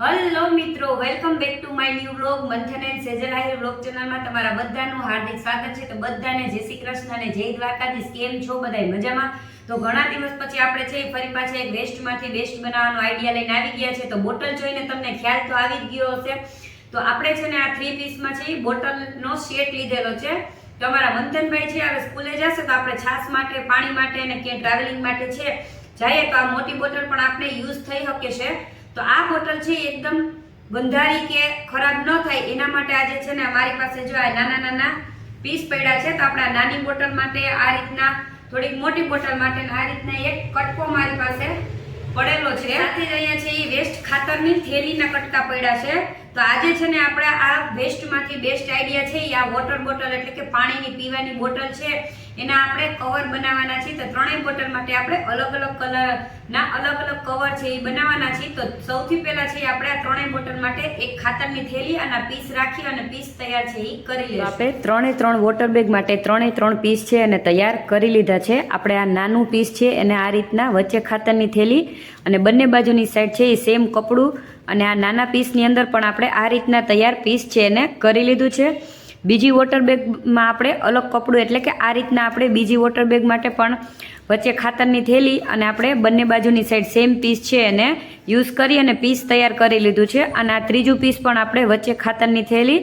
Hello મિત્રો welcome back to my new blog Manthan and Sejal Ahir blog ચેનલમાં તમારા બધાનું હાર્દિક સ્વાગત છે. તો બધાને જય શ્રી કૃષ્ણ અને જય દ્વારકાધીશ. કેમ છો બધાય? મજામાં? તો ઘણા દિવસ પછી આપણે છે, ફરી પાછા એક વેસ્ટમાંથી બેસ્ટ બનાવવાનો આઈડિયા લઈને આવી ગયા છે. તો બોટલ જોઈને તમને ખ્યાલ તો આવી જ ગયો હશે. તો આપણે છે ને આ થ્રી પીસમાં છે, એ બોટલનો સેટ લીધેલો છે. તો અમારા મંથનભાઈ છે, હવે સ્કૂલે જશે તો આપણે છાશ માટે, પાણી માટે અને ક્યાંય ટ્રાવેલિંગ માટે છે. જઈએ તો આ મોટી બોટલ પણ આપણે યુઝ થઈ શકે છે. તો આ બોટલ છે એકદમ ગંધારી કે ખરાબ ન થાય એના માટે આજે છે ને અમારી પાસે જો આ નાના નાના પીસ પડ્યા છે, તો આપણા નાની બોટલ માટે આ રીતના, થોડીક મોટી બોટલ માટે આ રીતના એક કટકો મારી પાસે પડેલો છે. સાથે જ અહીંયા છે એ વેસ્ટ ખાતરની થેલીના કટકા પડ્યા છે. તો આજે છે ને આપણે આ વેસ્ટમાંથી બેસ્ટ આઈડિયા છે એ આ વોટર બોટલ એટલે કે પાણીની પીવાની બોટલ છે. એના આપણે કવર બનાવવાના છીએ. તો ત્રણેય બોટલ માટે આપણે અલગ અલગ કલરના અલગ અલગ કવર છે એ બનાવવાના છીએ. તો સૌથી પહેલા છે આપણે આ ત્રણેય બોટલ માટે એક ખાતરની થેલી અને પીસ રાખી અને પીસ તૈયાર છે એ કરી લઈશું આપણે ત્રણે ત્રણ વોટર બેગ માટે ત્રણે ત્રણ પીસ છે અને તૈયાર કરી લીધા છે. આપણે આ નાનું પીસ છે એને આ રીતના વચ્ચે ખાતરની થેલી અને બંને બાજુની સાઈડ છે એ સેમ કપડું અને આ નાના પીસની અંદર પણ આપણે આ રીતના તૈયાર પીસ છે એને કરી લીધું છે. બીજી વોટર બેગમાં આપણે અલગ કપડું, એટલે કે આ રીતના આપણે બીજી વોટર બેગ માટે પણ વચ્ચે ખાતરની થેલી અને આપણે બંને બાજુની સાઈડ સેમ પીસ છે એને યુઝ કરી અને પીસ તૈયાર કરી લીધું છે. અને આ ત્રીજું પીસ પણ આપણે વચ્ચે ખાતરની થેલી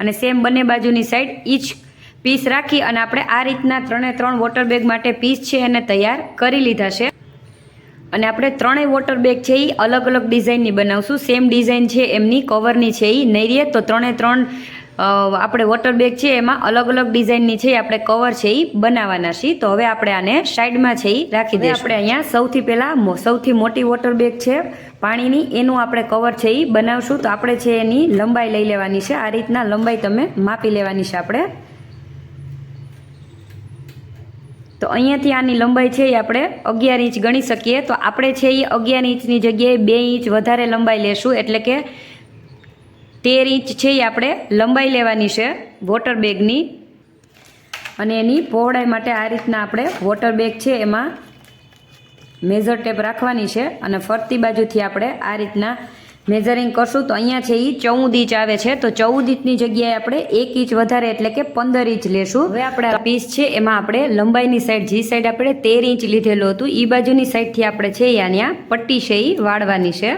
અને સેમ બંને બાજુની સાઈડ ઈચ પીસ રાખી અને આપણે આ રીતના ત્રણે ત્રણ વોટર બેગ માટે પીસ છે એને તૈયાર કરી લીધા છે. અને આપણે ત્રણેય વોટર બેગ છે એ અલગ અલગ ડિઝાઇનની બનાવશું. સેમ ડિઝાઇન છે એમની કવરની છે એ નહીં રહે તો ત્રણે ત્રણ આપણે વોટર બેગ છે એમાં અલગ અલગ ડિઝાઇનની છે આપણે કવર છે એ બનાવવાના છીએ. તો હવે આપણે આને સાઈડમાં છે એ રાખી દઈએ આપણે અહીંયા સૌથી પહેલાં સૌથી મોટી વોટર બેગ છે પાણીની એનું આપણે કવર છે એ બનાવશું. તો આપણે છે એની લંબાઈ લઈ લેવાની છે. આ રીતના લંબાઈ તમે માપી લેવાની છે આપણે. તો અહીંયાથી આની લંબાઈ છે એ આપણે અગિયાર ઇંચ ગણી શકીએ. તો આપણે છે એ અગિયાર ઇંચની જગ્યાએ બે ઇંચ વધારે લંબાઈ લેશું. એટલે કે તેર ઇંચ છે એ આપણે લંબાઈ લેવાની છે વોટર બેગની. અને એની પહોળાઈ માટે આ રીતના આપણે વોટર બેગ છે એમાં મેઝર ટેપ રાખવાની છે અને ફરતી બાજુથી આપણે આ રીતના મેઝરિંગ કરશું. તો અહીંયા છે એ ચૌદ ઇંચ આવે છે. તો ચૌદ ઇંચની જગ્યાએ આપણે એક ઇંચ વધારે એટલે કે પંદર ઇંચ લેશું. હવે આપણે પીસ છે એમાં આપણે લંબાઈની સાઈડ, જે સાઈડ આપણે તેર ઇંચ લીધેલું હતું. એ બાજુની સાઈડથી આપણે છે અહીંયા પટ્ટી છે એ વાળવાની છે.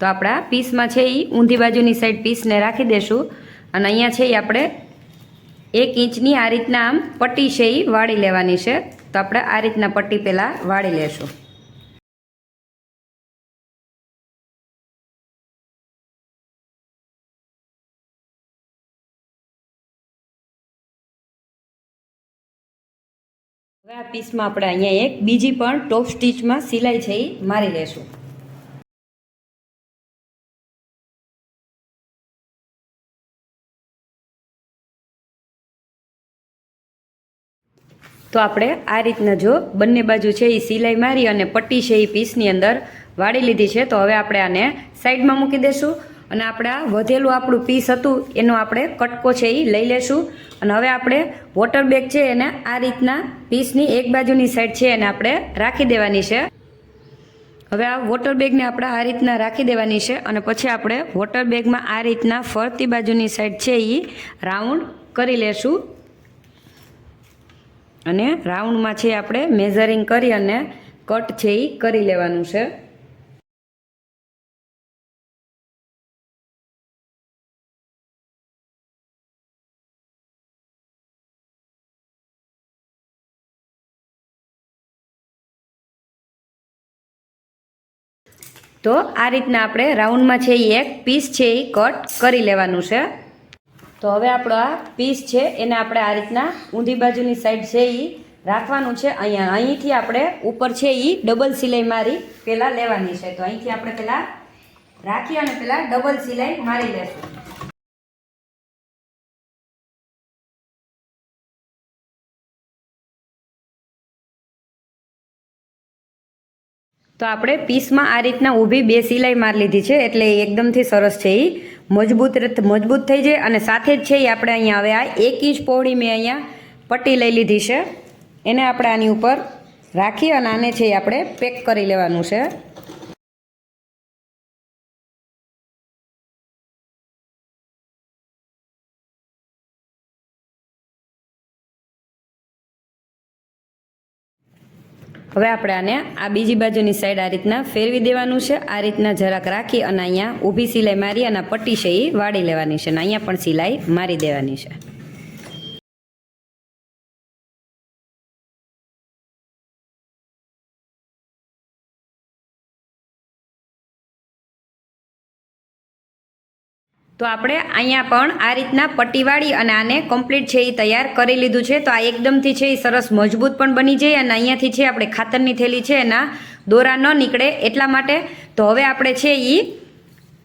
તો આપણા પીસમાં છે એ ઊંધી બાજુની સાઈડ પીસને રાખી દેશું. અને અહીંયા છે એ આપણે એક ઇંચની આ રીતના આમ પટ્ટી છે એ વાળી લેવાની છે. તો આપણે આ રીતના પટ્ટી પહેલાં વાળી લેશું. હવે આ પીસમાં આપણે અહીંયા એક બીજી પણ ટોપ સ્ટીચમાં સિલાઈ છે એ મારી લેશું. તો આપણે આ રીતના જો બંને બાજુ છે એ સિલાઈ મારી અને પટ્ટી છે એ પીસની અંદર વાળી લીધી છે. તો હવે આપણે આને સાઈડમાં મૂકી દઈશું અને આપણે આ વધેલું આપણું પીસ હતું એનો આપણે કટકો છે એ લઈ લેશું. અને હવે આપણે વોટર બેગ છે એને આ રીતના પીસની એક બાજુની સાઈડ છે એને આપણે રાખી દેવાની છે. હવે આ વોટર બેગને આપણે આ રીતના રાખી દેવાની છે અને પછી આપણે વોટર બેગમાં આ રીતના ફરતી બાજુની સાઈડ છે એ રાઉન્ડ કરી લેશું. અને રાઉન્ડમાં છે આપણે મેઝરિંગ કરી અને કટ છે એ કરી લેવાનું છે. તો આ રીતના આપણે રાઉન્ડમાં છે એ એક પીસ છે એ કટ કરી લેવાનું છે. તો હવે આપણો આ પીસ છે, એને આપણે આ રીતના ઊંધી બાજુની સાઈડ છે એ રાખવાનું છે. અહીંયા, અહીંથી આપણે ઉપર છે એ ડબલ સિલાઈ મારી પહેલાં લેવાની છે. તો અહીંથી આપણે પહેલાં રાખી અને પહેલાં ડબલ સિલાઈ મારી લેશું. તો આપણે પીસમાં આ રીતના ઊભી બે સિલાઈ મારી લીધી છે, એટલે એકદમથી સરસ છે એ મજબૂત મજબૂત થઈ જાય અને સાથે જ છે એ આપણે અહીંયા હવે આ એક ઇંચ પહોળી મેં અહીંયા પટ્ટી લઈ લીધી છે. એને આપણે આની ઉપર રાખી અને આને છે એ આપણે પેક કરી લેવાનું છે. હવે આપણે આને આ બીજી બાજુની સાઈડ આ રીતના ફેરવી દેવાનું છે. આ રીતના જરાક રાખી અને અહીંયા ઊભી સિલાઈ મારી અને પટ્ટી છે એ વાળી લેવાની છે અને અહીંયા પણ સિલાઈ મારી દેવાની છે. તો આપણે અહીંયા પણ આ રીતના પટ્ટીવાળી અને આને કમ્પ્લીટ છે એ તૈયાર કરી લીધું છે. તો આ એકદમથી છે એ સરસ મજબૂત પણ બની જાય અને અહીંયાથી છે આપણે ખાતરની થેલી છે એના દોરા ન નીકળે એટલા માટે. તો હવે આપણે છે એ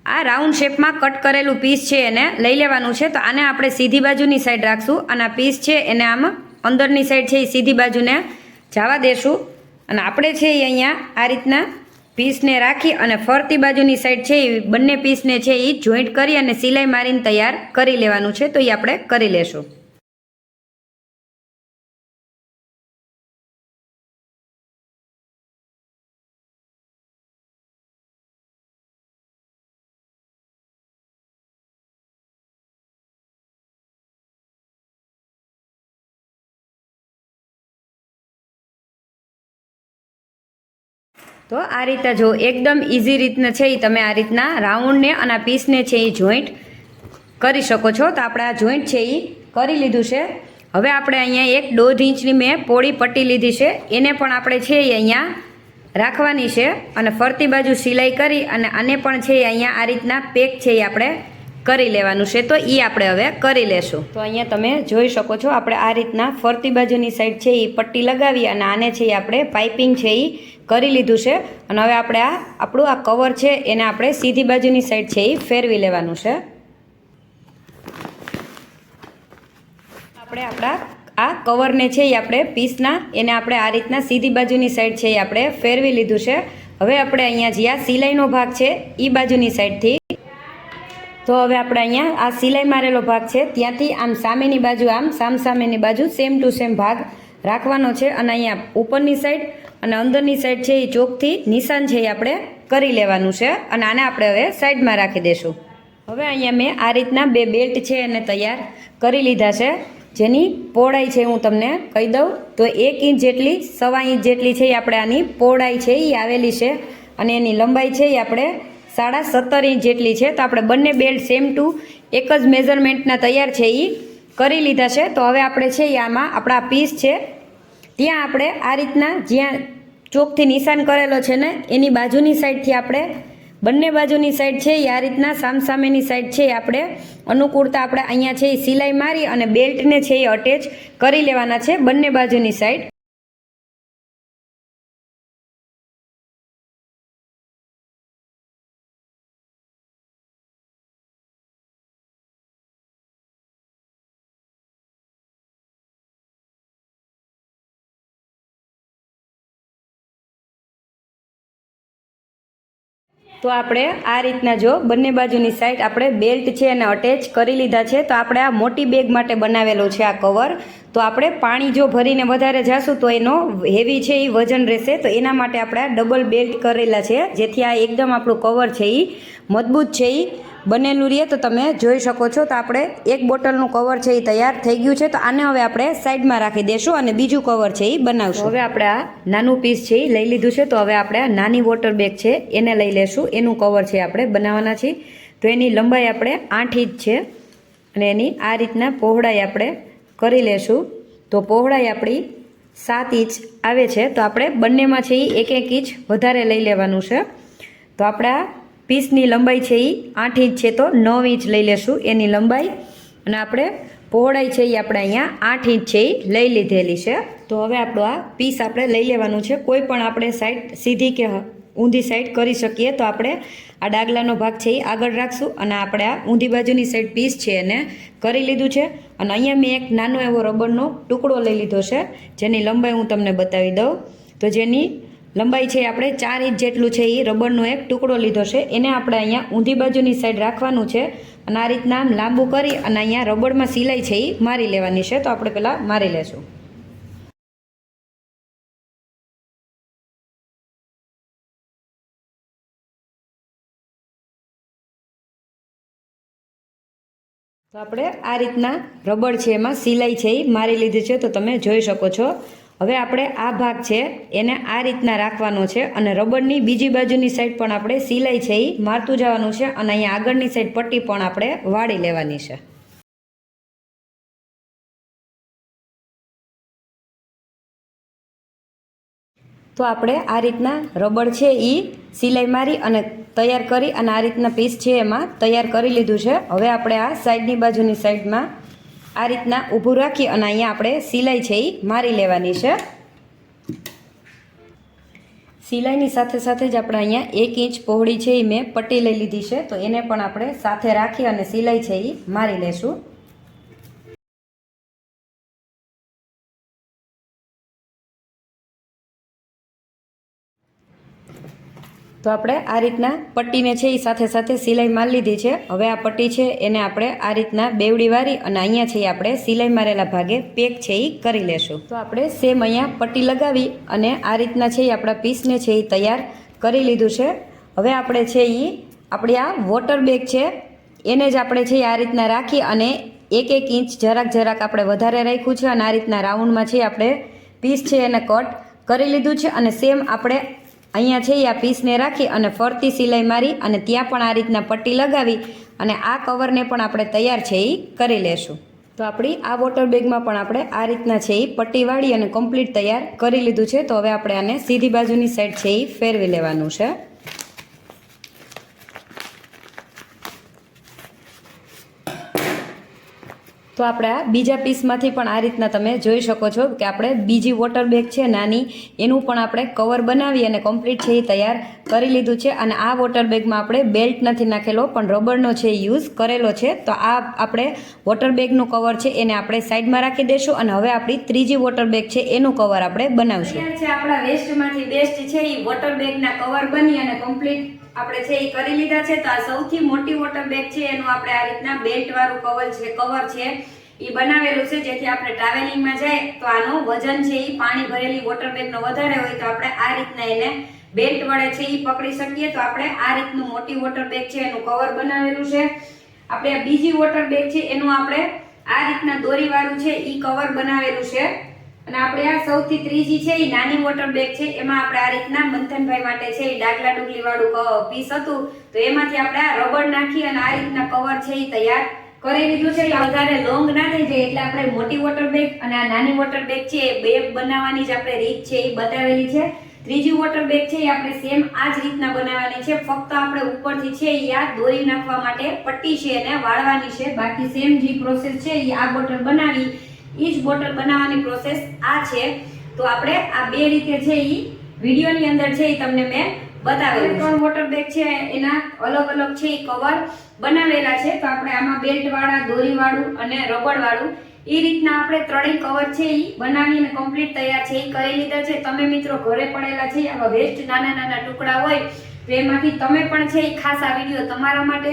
આ રાઉન્ડ શેપમાં કટ કરેલું પીસ છે એને લઈ લેવાનું છે. તો આને આપણે સીધી બાજુની સાઈડ રાખશું અને આ પીસ છે એને આમ અંદરની સાઈડ છે એ સીધી બાજુને જવા દેશું. અને આપણે છે એ અહીંયા આ રીતના પીસને રાખી અને ફરતી બાજુની સાઈડ છે એ બંને પીસને છે એ જોઈન્ટ કરી અને સિલાઈ મારીને તૈયાર કરી લેવાનું છે. તો એ આપણે કરી લેશું. તો આ રીતે જો એકદમ ઇઝી રીતના છે એ તમે આ રીતના રાઉન્ડને અને આ પીસને છે એ જોઈન્ટ કરી શકો છો. તો આપણે આ જોઈન્ટ છે એ કરી લીધું છે. હવે આપણે અહીંયા એક દોઢ ઇંચની મેં પોળી પટ્ટી લીધી છે. એને પણ આપણે છે એ અહીંયા રાખવાની છે. અને ફરતી બાજુ સિલાઈ કરી અને આને પણ છે અહીંયા આ રીતના પેક છે એ આપણે કરી લેવાનું છે, તો એ આપણે હવે કરી લેશું. તો અહીંયા તમે જોઈ શકો છો, આપણે આ રીતના ફરતી બાજુની સાઈડ છે એ પટ્ટી લગાવી અને આને છે એ આપણે પાઇપિંગ છે એ કરી લીધું છે. અને હવે આપણે આ આપણું આ કવર છે, એને આપણે સીધી બાજુની સાઈડ છે એ ફેરવી લેવાનું છે. આપણે આપણા આ કવરને છે એ આપણે પીસના, એને આપણે આ રીતના સીધી બાજુની સાઈડ છે એ આપણે ફેરવી લીધું છે. હવે આપણે અહીંયા જે આ સિલાઈનો ભાગ છે એ બાજુની સાઈડથી તો હવે આપણે અહીંયા આ સિલાઈ મારેલો ભાગ છે. ત્યાંથી આમ સામેની બાજુ, આમ સામ સામેની બાજુ સેમ ટુ સેમ ભાગ રાખવાનો છે. અને અહીંયા ઉપરની સાઈડ અને અંદરની સાઈડ છે એ ચોકથી નિશાન છે એ આપણે કરી લેવાનું છે. અને આને આપણે હવે સાઈડમાં રાખી દઈશું હવે અહીંયા મેં આ રીતના બે બેલ્ટ છે એને તૈયાર કરી લીધા છે. જેની પહોળાઈ છે હું તમને કહી દઉં. તો એક ઇંચ જેટલી, સવા ઇંચ જેટલી છે એ આપણે આની પહોળાઈ છે એ આવેલી છે. અને એની લંબાઈ છે એ આપણે સાડા સત્તર ઇંચ જેટલી છે, તો આપણે બંને બેલ્ટ સેમ ટુ, એક જ મેઝરમેન્ટના તૈયાર છે એ કરી લીધા છે. તો હવે આપણે છે આમાં આપણા પીસ છે, ત્યાં આપણે આ રીતના જ્યાં ચોકથી નિશાન કરેલો છે ને, એની બાજુની સાઈડથી આપણે, બંને બાજુની સાઈડ છે એ આ રીતના, સામસામેની સાઈડ છે આપણે, અનુકૂળતા આપણે અહીંયા છે એ સિલાઈ મારી અને બેલ્ટને છે એ અટેચ કરી લેવાના છે બંને બાજુની સાઈડ. તો આપણે આ રીતના જો બંને બાજુની સાઈડ આપણે બેલ્ટ છે એને અટેચ કરી લીધા છે, તો આપણે આ મોટી બેગ માટે બનાવેલો છે આ કવર તો આપણે પાણી જો ભરીને વધારે જાશું તો એનો હેવી છે એ વજન રહેશે. તો એના માટે આપણે ડબલ બેલ્ટ કરેલા છે, જેથી આ એકદમ આપણું કવર છે એ મજબૂત છે એ બનેલું રહે તો તમે જોઈ શકો છો. તો આપણે એક બોટલનું કવર છે એ તૈયાર થઈ ગયું છે. તો આને હવે આપણે સાઈડમાં રાખી દેશું અને બીજું કવર છે એ બનાવશું. હવે આપણે આ નાનું પીસ છે એ લઈ લીધું છે. તો હવે આપણે આ નાની વોટર બેગ છે એને લઈ લેશું. એનું કવર છે આપણે બનાવવાના છીએ. તો એની લંબાઈ આપણે આઠ ઇંચ છે અને એની આ રીતના પહોળાઈ આપણે કરી લેશું. તો પહોળાઈ આપણી સાત ઇંચ આવે છે. તો આપણે બંનેમાં છે એ એક એક ઇંચ વધારે લઈ લેવાનું છે. તો આપણે આ પીસની લંબાઈ છે એ આઠ ઇંચ છે તો નવ ઇંચ લઈ લેશું એની લંબાઈ. અને આપણે પહોળાઈ છે એ આપણે અહીંયા આઠ ઇંચ છે એ લઈ લીધેલી છે. તો હવે આપણું આ પીસ આપણે લઈ લેવાનું છે. કોઈ પણ આપણે સાઈડ સીધી કે ઊંધી સાઈડ કરી શકીએ તો આપણે આ ડાગલાનો ભાગ છે એ આગળ રાખશું અને આપણે આ ઊંધી બાજુની સાઈડ પીસ છે એને કરી લીધું છે. અને અહીંયા મેં એક નાનો એવો રબરનો ટુકડો લઈ લીધો છે. જેની લંબાઈ હું તમને બતાવી દઉં. તો જેની લંબાઈ છે આપણે ચાર ઇંચ જેટલું છે એ રબરનો એક ટુકડો લીધો છે. એને આપણે અહીંયા ઊંધી બાજુની સાઈડ રાખવાનું છે. અને આ રીતના આમ લાંબુ કરી અને અહીંયા રબરમાં સિલાઈ છે એ મારી લેવાની છે. તો આપણે પહેલાં મારી લેશું. તો આપણે આ રીતના રબર છે એમાં સિલાઈ છે એ મારી લીધી છે. તો તમે જોઈ શકો છો. હવે આપણે આ ભાગ છે, એને આ રીતના રાખવાનો છે અને રબરની બીજી બાજુની સાઈડ પણ આપણે સિલાઈ છે એ મારતું જવાનું છે અને અહીંયા આગળની સાઈડ પટ્ટી પણ આપણે વાળી લેવાની છે. તો આપણે આ રીતના રબડ છે એ સિલાઈ મારી અને તૈયાર કરી અને આ રીતના પીસ છે એમાં તૈયાર કરી લીધું છે. હવે આપણે આ સાઈડની બાજુની સાઈડમાં આ રીતના ઊભું રાખી અને અહીંયા આપણે સિલાઈ છે એ મારી લેવાની છે. સિલાઈની સાથે સાથે જ આપણે અહીંયા એક ઇંચ પહોળી છે એ મેં પટ્ટી લઈ લીધી છે, તો એને પણ આપણે સાથે રાખી અને સિલાઈ છે એ મારી લેશું. તો આપણે આ રીતના પટ્ટીને છે એ સાથે સાથે સિલાઈ મારી લીધી છે. હવે આ પટ્ટી છે એને આપણે આ રીતના બેવડી વારી અને અહીંયા છે એ આપણે સિલાઈ મારેલા ભાગે પેક છે એ કરી લેશું. તો આપણે સેમ અહીંયા પટ્ટી લગાવી અને આ રીતના છે એ આપણા પીસને છે એ તૈયાર કરી લીધું છે. હવે આપણે છે એ આપણી આ વોટર બેગ છે એને જ આપણે છે આ રીતના રાખી અને એક એક ઇંચ જરાક જરાક આપણે વધારે રાખ્યું છે અને આ રીતના રાઉન્ડમાં છે આપણે પીસ છે એને કટ કરી લીધું છે અને સેમ આપણે અહીંયા છે આ પીસને રાખી અને ફરતી સિલાઈ મારી અને ત્યાં પણ આ રીતના પટ્ટી લગાવી અને આ કવરને પણ આપણે તૈયાર છે એ કરી લેશું. તો આપણી આ વોટર બેગમાં પણ આપણે આ રીતના છે એ પટ્ટી વાળી અને કમ્પ્લીટ તૈયાર કરી લીધું છે. તો હવે આપણે આને સીધી બાજુની સાઈડ છે એ ફેરવી લેવાનું છે. તો આપણે આ બીજા પીસમાંથી પણ આ રીતના તમે જોઈ શકો છો કે આપણે બીજી વોટર બેગ છે નાની, એનું પણ આપણે કવર બનાવી અને કમ્પ્લીટ છે એ તૈયાર કરી લીધું છે. અને આ વોટર બેગમાં આપણે બેલ્ટ નથી નાખેલો, પણ રબરનો છે એ યુઝ કરેલો છે. તો આ આપણે વોટર બેગનું કવર છે, એને આપણે સાઈડમાં રાખી દઈશું અને હવે આપણી ત્રીજી વોટર બેગ છે, એનું કવર આપણે બનાવશું. આપણા વેસ્ટમાંથી બેસ્ટ છે એ વોટર બેગના કવર બની અને કમ્પ્લીટ આપણે છે એ કરી લીધા છે તો આ સૌથી મોટી વોટર બેગ છે, એનું આપણે આ રીતના બેલ્ટ વાળું કવર છે કવર છે એ બનાવેલું છે, જેથી આપણે ટ્રાવેલિંગમાં જાય તો આનું વજન છે એ પાણી ભરેલી વોટર બેગનો વધારે હોય તો આપણે આ રીતના એને બેલ્ટ વડે છે એ પકડી શકીએ. તો આપણે આ રીતનું મોટી વોટર બેગ છે, એનું કવર બનાવેલું છે. આપણે બીજી વોટર બેગ છે, એનું આપણે આ રીતના દોરીવાળું છે એ કવર બનાવેલું છે. અને આપણે આ સૌથી ત્રીજી છે એ નાની વોટર બેગ છે. એમાં આપણે આ રીતના મંથનભાઈ માટે છે એ ડાગલા ડુગલી વાળું પીસ હતું. તો એમાંથી આપણે આ રબર નાખી અને આ રીતના કવર છે એ તૈયાર કરી લીધું છે. વધારે લોંગ ના થઈ જાય એટલે આપણે મોટી વોટર બેગ અને આ નાની વોટર બેગ છે, એ બેગ બનાવવાની જ આપણે રીત છે એ બતાવેલી છે. ત્રીજી વોટર બેગ છે એ આપણે સેમ આ જ રીતના બનાવવાની છે. ફક્ત આપણે ઉપરથી છે એ આ દોરી નાખવા માટે પટ્ટી છે એને વાળવાની છે. બાકી સેમ જે પ્રોસેસ છે એ આ બોટલ બનાવી એ જ બોટલ બનાવવાની પ્રોસેસ આ છે. તો આપણે આ બે રીતે છે એ વિડીયોની અંદર છે એ તમને મેં બતાવેલું ત્રણ વોટર બેગ છે, એના અલગ અલગ છે એ કવર બનાવેલા છે. તો આપણે આમાં બેલ્ટ વાળા દોરી વાળું અને રબડ વાળું એ રીતના આપણે ત્રણેય કવર છે એ બનાવીને કમ્પ્લીટ તૈયાર છે. એ કરી લીધા છે. તમે મિત્રો ઘરે પડેલા છે, આવા વેસ્ટ નાના નાના ટુકડા હોય તો એમાંથી તમે પણ છે એ ખાસ આ વીડિયો તમારા માટે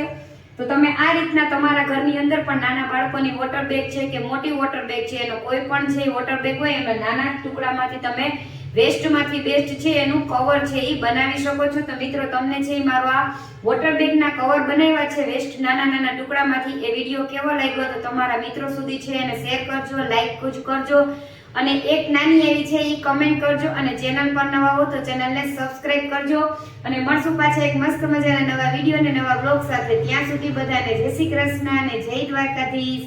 તો તમે આ રીતના તમારા ઘરની અંદર પણ નાના બાળકોની વોટર બેગ છે કે મોટી વોટર બેગ છે, એનો કોઈ પણ છે વોટર બેગ હોય એમાં નાના ટુકડામાંથી તમે વેસ્ટમાંથી બેસ્ટ છે એનું કવર છે એ બનાવી શકો છો. તો મિત્રો, તમને છે મારો આ વોટર બેગના કવર બનાવ્યા છે વેસ્ટ નાના નાના ટુકડામાંથી એ વીડિયો કેવો લાગ્યો તો તમારા મિત્રો સુધી છે એને શેર કરજો લાઈક કરજો. અને એક નાની એવી છે એ કમેન્ટ કરજો અને ચેનલ પર નવા હો તો ચેનલને સબસ્ક્રાઇબ કરજો. અને મળશું પાછા એક મસ્ત મજાના નવા વીડિયો અને નવા બ્લોગ સાથે. ત્યાં સુધી બધાને જય શ્રી કૃષ્ણ અને જય દ્વારકાધીશ.